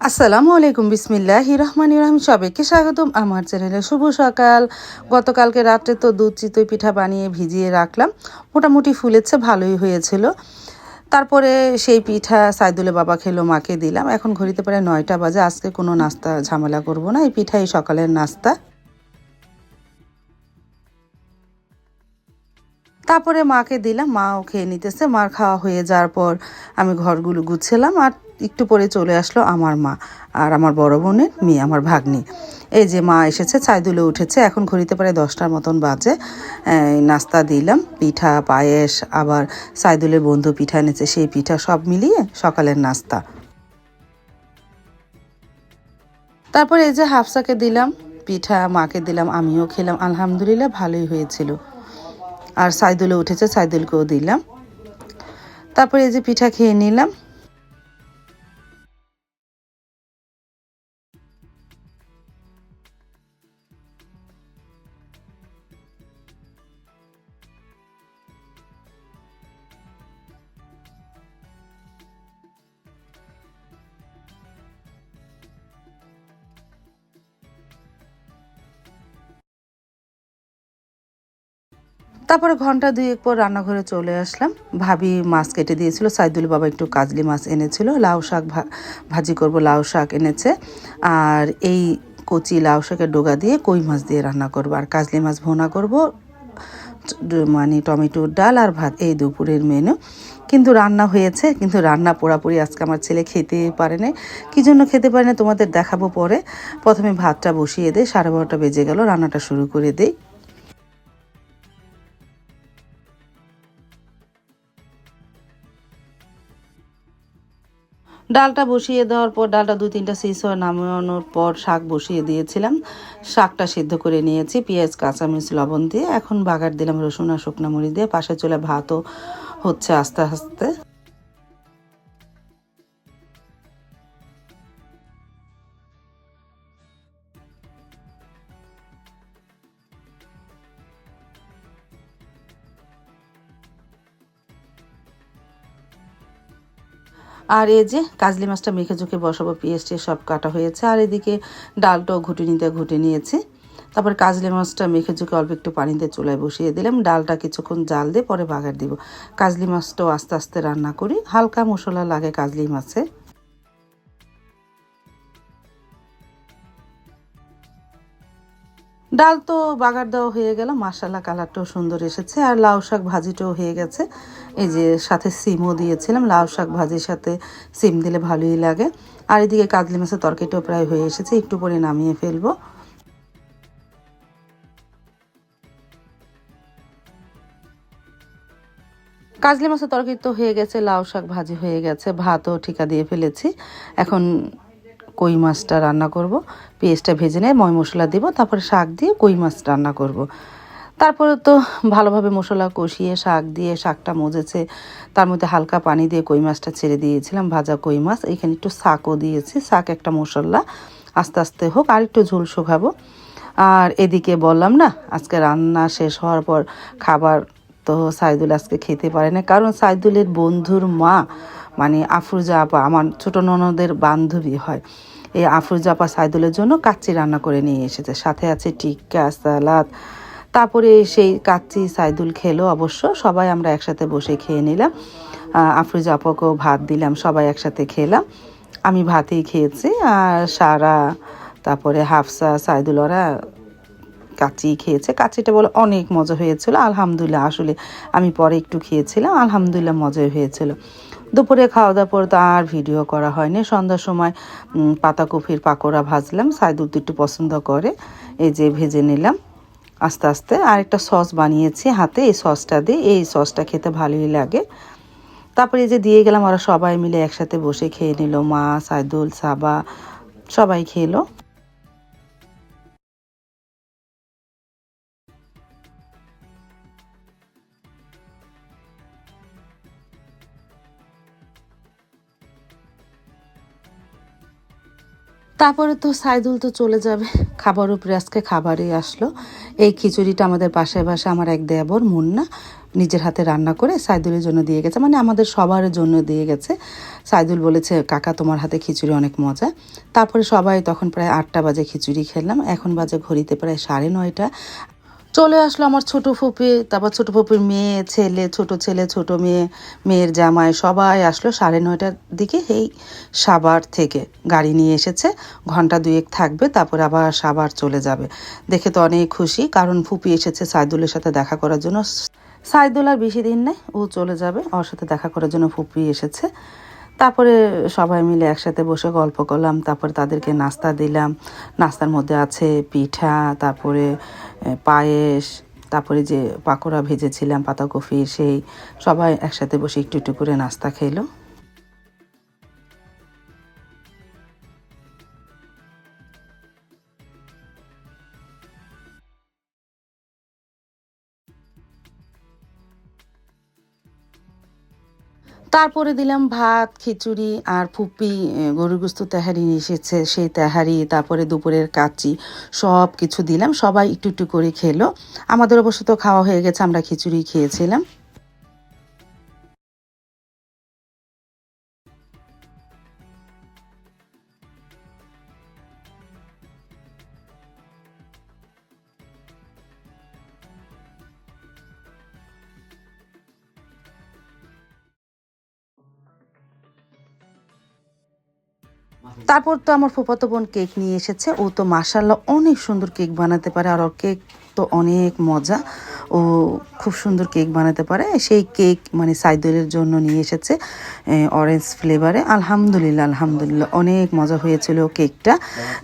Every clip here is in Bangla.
আসসালামু আলাইকুম, বিসমিল্লাহ রহমান রহিম। সবাইকে স্বাগতম আমার চ্যানেলে। শুভ সকাল। গতকালকে রাত্রে তো দুধ, চিতই পিঠা বানিয়ে ভিজিয়ে রাখলাম। মোটামুটি ফুলেছে, ভালোই হয়েছিল। তারপরে সেই পিঠা সাইদুলে বাবা খেলো, মাকে দিলাম। এখন ঘড়িতে প্রায় নয়টা বাজে। আজকে কোনো নাস্তা ঝামেলা করব না। এই পিঠাই সকালের নাস্তা। তারপরে মাকে দিলাম। মাও খেয়ে নিতেছে। মার খাওয়া হয়ে যাওয়ার পর আমি ঘরগুলো গুছালাম। আর একটু পরে চলে আসলো আমার মা আর আমার বড় বোনের মেয়ে, আমার ভাগ্নি। এই যে মা এসেছে চাই দুলে উঠেছে, এখন ঘড়িতে প্রায় দশটার মতন বাজে। নাস্তা দিলাম, পিঠা, পায়েস, আবার সাইদুলের বন্ধু পিঠা এনেছে, সেই পিঠা সব মিলিয়ে সকালের নাস্তা। তারপরে এই যে হাফসাকে দিলাম, পিঠা মাকে দিলাম, আমিও খেলাম, আলহামদুলিল্লাহ ভালোই হয়েছিল। আর সাইদুলে উঠেছে সাইদুলকেও দিলাম। তারপরে এই যে পিঠা খেয়ে নিলাম তারপরে ঘণ্টা দুয়েক পর রান্নাঘরে চলে আসলাম। ভাবি মাছ কেটে দিয়েছিল। সাইদুল বাবা একটু কাজলি মাছ এনেছিল। লাউ শাক ভাজি করব, লাউ শাক এনেছে। আর এই কচি লাউ শাকের ডোগা দিয়ে কই মাছ দিয়ে রান্না করব। আর কাজলি মাছ ভোনা করব। মানে টমেটোর ডাল আর ভাত এই দুপুরের মেনু কিন্তু রান্না হয়েছে, কিন্তু রান্না পোড়াপুরি আজকে আমার ছেলে খেতে পারে না কী জন্য খেতে পারে না তোমাদের দেখাবো পরে। প্রথমে ভাতটা বসিয়ে দেয় সাড়ে বারোটা বেজে গেল, রান্নাটা শুরু করে দেয় ডালটা বসিয়ে দেওয়ার পর ডালটা দু তিনটা সিস হয়ে নামানোর পর শাক বসিয়ে দিয়েছিলাম। শাকটা সিদ্ধ করে নিয়েছি, পেঁয়াজ, কাঁচামরিচ, লবণ দিয়ে। এখন বাগার দিলাম রসুন আর শুকনো মুড়ি দিয়ে। পাশে চলে ভাতও হচ্ছে আস্তে আস্তে। আর এই যে কাজলি মাছটা মেখে ঝুঁকে বসাবো পেঁয়াজটি সব কাটা হয়েছে। আর এদিকে ডালটাও ঘুটে নিতে ঘুটে নিয়েছি। তারপর কাজলি মাছটা মেখে ঝুঁকে অল্প একটু পানিতে চুলায় বসিয়ে দিলাম। ডালটা কিছুক্ষণ জাল দিয়ে পরে বাগার দিব। কাজলি মাছটাও আস্তে আস্তে রান্না করি। হালকা মশলা লাগে কাজলি মাছে। ডাল তো বাগার দেওয়া হয়ে গেল মাসালা কালারটাও সুন্দর এসেছে। আর লাউ শাক ভাজিটাও হয়ে গেছে। এই যে সাথে সিমও দিয়েছিলাম, লাউ শাক ভাজির সাথে সিম দিলে ভালোই লাগে। আর এদিকে কাজলি মাছের তরকারিটাও প্রায় হয়ে এসেছে, একটু পরে নামিয়ে ফেলব। কাজলি মাছের তরকারি তো হয়ে গেছে, লাউ শাক ভাজি হয়ে গেছে, ভাতও ঠিকা দিয়ে ফেলেছি। এখন কই মাছটা রান্না করব। পেঁয়াজটা ভেজে নিয়ে ময় মশলা দিব, তারপরে শাক দিয়ে কই মাছ রান্না করব। তারপরে তো ভালোভাবে মশলা কষিয়ে শাক দিয়ে শাকটা মজেছে। তার মধ্যে হালকা পানি দিয়ে কই মাছটা ছেড়ে দিয়েছিলাম, ভাজা কই মাছ। এখানে একটু শাকও দিয়েছি, শাক একটা মশলা। আস্তে আস্তে হোক, আর একটু ঝোল শুকাবো। আর এদিকে বললাম না, আজকে রান্না শেষ হওয়ার পর খাবার তো সাইদুল আজকে খেতে পারে না। কারণ সাইদুলের বন্ধুর মা মানে আফরুজা আপা, আমার ছোটো ননদের বান্ধবী হয়। এই আফরুজা আপা সাইদুলের জন্য কাচ্চি রান্না করে নিয়ে এসেছে। সাথে আছে টিক্কা, সালাদ। তারপরে সেই কাচ্চি সাইদুল খেলো অবশ্য। সবাই আমরা একসাথে বসে খেয়ে নিলাম। আফরুজা আপাকেও ভাত দিলাম, সবাই একসাথে খেলাম। আমি ভাতেই খেয়েছি আর সারা, তারপরে হাফসা, সাইদুল ওরা কাচি খেয়েছে। কাচিটা বলে অনেক মজা হয়েছিল। আলহামদুলিল্লাহ, আসলে আমি পরে একটু খেয়েছিলাম। আলহামদুলিল্লাহ, মজাই হয়েছিল। দুপুরে খাওয়া দাওয়ার পর তো আর ভিডিও করা হয়নি। সন্ধ্যার সময় পাতাকপির পাকোড়া ভাজলাম, সাইদুল একটু পছন্দ করে, এই যে ভেজে নিলাম। আস্তে আস্তে আর একটা সস বানিয়েছি হাতে, এই সসটা দিয়ে, এই সসটা খেতে ভালোই লাগে। তারপরে এই যে দিয়ে গেলাম, ওরা সবাই মিলে একসাথে বসে খেয়ে নিল, মা, সাইদুল, সাবা, সবাই খেলো। তারপরে তো সাইদুল তো চলে যাবে। খাবার উপরে আজকে খাবারই আসলো। এই খিচুড়িটা আমাদের পাশে পাশে আমার এক দেয়াবর মুন্না, নিজের হাতে রান্না করে সাইদুলের জন্য দিয়ে গেছে। মানে আমাদের সবার জন্য দিয়ে গেছে। সাইদুল বলেছে, কাকা, তোমার হাতে খিচুড়ি অনেক মজা। তারপরে সবাই তখন প্রায় আটটা বাজে খিচুড়ি খেলাম। এখন বাজে ঘড়িতে প্রায় সাড়ে নয়টা। চলে আসলো আমার ছোট ফুপি, তারপর ছোট ফুপির মেয়ে, ছেলে, ছোট ছেলে, ছোট মেয়ে, মেয়ের জামাই, সবাই আসলো সাড়ে নয়টার দিকে এই সাবার থেকে। গাড়ি নিয়ে এসেছে, ঘণ্টা দুয়েক থাকবে, তারপর আবার সাবার চলে যাবে। দেখে তো অনেক খুশি, কারণ ফুপি এসেছে সাইদুলের সাথে দেখা করার জন্য। সাইদুল আর বেশি দিন নেই, ও চলে যাবে, ওর সাথে দেখা করার জন্য ফুপি এসেছে। তারপরে সবাই মিলে একসাথে বসে গল্প করলাম, তারপরে তাদেরকে নাস্তা দিলাম। নাস্তার মধ্যে আছে পিঠা, তারপরে পায়েস, তারপরে যে পাকোড়া ভেজেছিলাম, পাতাকপি, সেই সবাই একসাথে বসে একটু একটু করে নাস্তা খেলো। তারপরে দিলাম ভাত, খিচুড়ি আর ফুপি গরুর গুস্ত তেহারি এসেছে, সেই তেহারি, তারপরে দুপুরের কাচি সব কিছু দিলাম, সবাই একটু একটু করে খেলো। আমাদের অবশ্য তো খাওয়া হয়ে গেছে, আমরা খিচুড়ি খেয়েছিলাম। তারপর তো আমার ফুফাতো বোন কেক নিয়ে এসেছে। ও তো মাসাল্লাহ অনেক সুন্দর কেক বানাতে পারে। আর ওর কেক তো অনেক মজা। ও খুব সুন্দর কেক বানাতে পারে। সেই কেক মানে সাইদুলের জন্য নিয়ে এসেছে অরেঞ্জ ফ্লেভারে আলহামদুলিল্লাহ আলহামদুলিল্লাহ। অনেক মজা হয়েছিল কেকটা।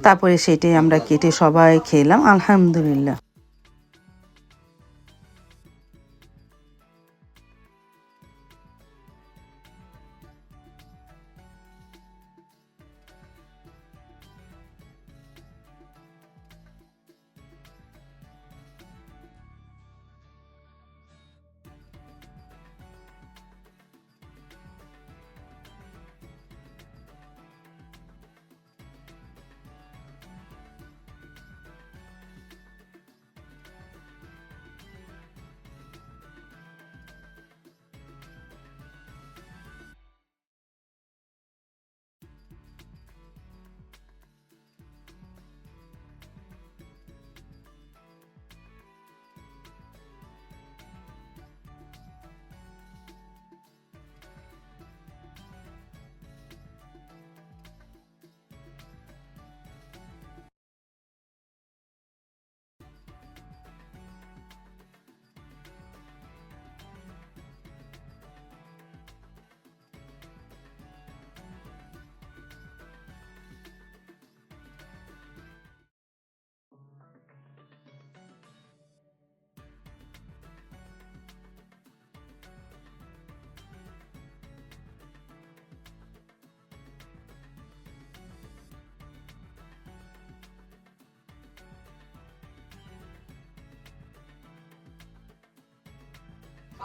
তারপরে সেটাই আমরা কেটে সবাই খেলাম। আলহামদুলিল্লাহ।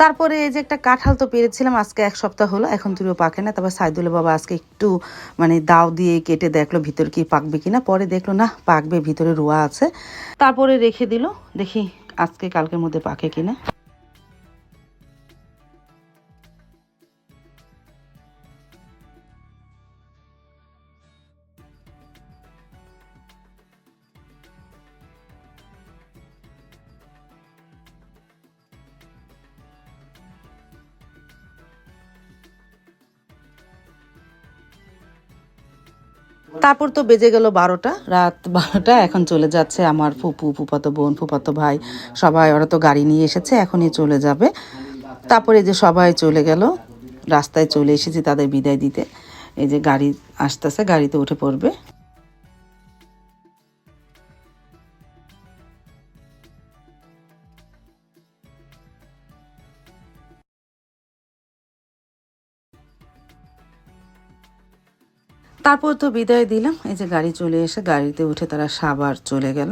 তারপরে এই যে একটা কাঁঠাল তো পেরেছিলাম, আজকে এক সপ্তাহ হলো, এখন তুইও পাকে না। তারপর সাইদুল বাবা আজকে একটু মানে দাও দিয়ে কেটে দেখল ভিতর কি পাকবে কিনা। পরে দেখল, না, পাকবে, ভিতরে রোয়া আছে। তারপরে রেখে দিল, দেখি আজকে কালকের মধ্যে পাকে কিনা। তারপর তো বেজে গেল বারোটা, রাত বারোটা, এখন চলে যাচ্ছে আমার ফুপু, ফুপাতো বোন, ফুপাতো ভাই, সবাই, ওরা তো গাড়ি নিয়ে এসেছে, এখনই চলে যাবে। তারপরে যে সবাই চলে গেল, রাস্তায় চলে এসেছি তাদের বিদায় দিতে। এই যে গাড়ি আসতেছে, গাড়িতে উঠে পড়বে। তারপর তো বিদায় দিলাম। এই যে গাড়ি চলে এসে গাড়িতে উঠে তারা সাবার চলে গেল।